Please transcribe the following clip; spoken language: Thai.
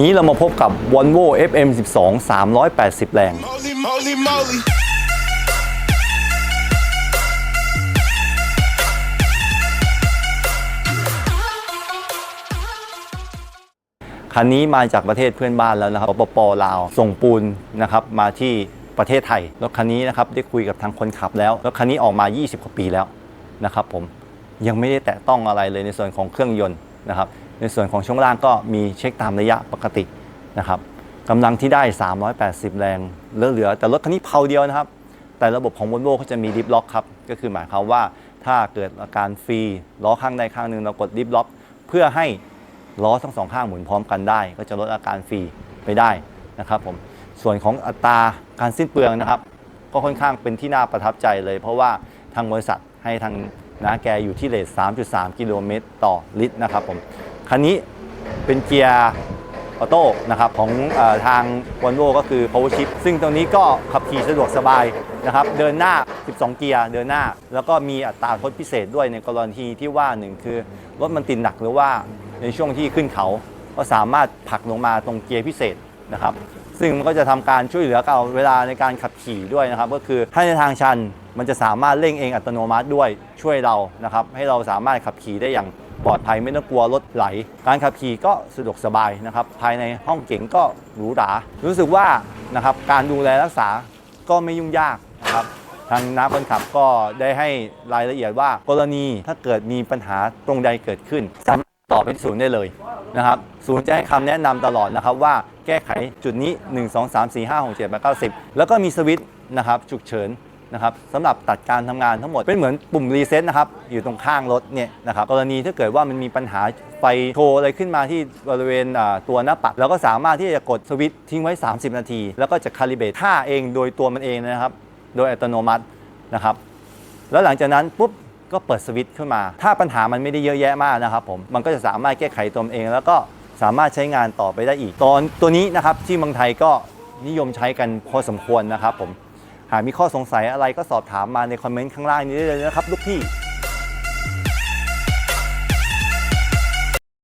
นี้เรามาพบกับ Volvo FM12 380 แรง Moly, moly, moly. คันนี้มาจากประเทศเพื่อนบ้านแล้วนะครับปปลาว ส่งปูนนะครับมาที่ประเทศไทย รถคันนี้นะครับได้คุยกับทางคนขับแล้ว รถคันนี้ออกมา 20 กว่าปีแล้วนะครับผม ยังไม่ได้แตะต้องอะไรเลยในส่วนของเครื่องยนต์นะครับในส่วนของช่วงล่างก็มีเช็คตามระยะปกตินะครับกำลังที่ได้ 380 แรงเหลือๆแต่รถคันนี้เพาเดียวนะครับ แต่ระบบของ Volvo เขาจะมีดิฟล็อกครับ ก็คือหมายความว่าถ้าเกิดอาการฟรีล้อข้างใดข้างหนึ่งเรากดดิฟล็อก เพื่อให้ล้อทั้งสองข้างหมุนพร้อมกันได้ ก็จะลดอาการฟรีไปได้นะครับผมส่วนของอัตราการสิ้นเปลืองนะครับ ก็ค่อนข้างเป็นที่น่าประทับใจเลย เพราะว่าทางบริษัทให้ทางนาแกอยู่ที่เลท3.3 กิโลเมตรต่อลิตรนะครับผม คันนี้เป็นเกียร์ออโต้นะครับของอทาง v o l v o ก็คือ Power Shift ซึ่งตรงนี้ก็ขับขี่สะดวกสบายนะครับเดินหน้า 12 เกียร์เดินหน้า แล้วก็มีอัตราทดพิเศษด้วยในกรณีที่ว่าหนึ่งคือรถมันติดหนักหรือว่าในช่วงที่ขึ้นเขา ก็สามารถผลักลงมาตรงเกียร์พิเศษนะครับซึ่งมันก็จะทำการช่วยเหลือเราเวลาในการขับขี่ด้วยนะครับ ก็คือถ้าในทางชันมันจะสามารถเร่งเองอัตโนมัติด้วยช่วยเรานะครับให้เราสามารถขับขี่ได้อย่าง ปลอดภัยไม่ต้องกลัวรถไหล การขับขี่ก็สะดวกสบายนะครับภายในห้องเก๋งก็หรูหรารู้สึกว่านะครับการดูแลรักษาก็ไม่ยุ่งยากนะครับทางน้าคนขับก็ได้ให้รายละเอียดว่ากรณีถ้าเกิดมีปัญหาตรงใดเกิดขึ้นสามารถตอบไปศูนย์ได้เลยนะครับศูนย์จะให้คำแนะนำตลอดนะครับว่าแก้ไขจุดนี้ 1 2 3 4 5 6 7 8 9 10 แล้วก็มีสวิตช์นะครับฉุกเฉิน นะครับสำหรับตัดการทำงานทั้งหมด เป็นเหมือนปุ่มรีเซ็ตนะครับอยู่ตรงข้างรถเนี่ยนะครับกรณีถ้าเกิดว่ามันมีปัญหาไฟโชว์อะไรขึ้นมาที่บริเวณตัวหน้าปัดเราก็สามารถที่จะกดสวิตช์ทิ้งไว้ 30 นาที แล้วก็จะคาลิเบรตท่าเองโดยตัวมันเองนะครับ โดยอัตโนมัตินะครับแล้วหลังจากนั้นปุ๊บก็เปิดสวิตช์ขึ้นมา ถ้าปัญหามันไม่ได้เยอะแยะมากนะครับผมมันก็จะสามารถแก้ไขตัวเอง แล้วก็สามารถใช้งานต่อไปได้อีก ตอนตัวนี้นะครับที่เมืองไทยก็นิยมใช้กันพอสมควรนะครับผม หากมีข้อสงสัยอะไรก็สอบถามมาในคอมเมนต์ข้างล่างนี้ได้เลยนะครับลูกพี่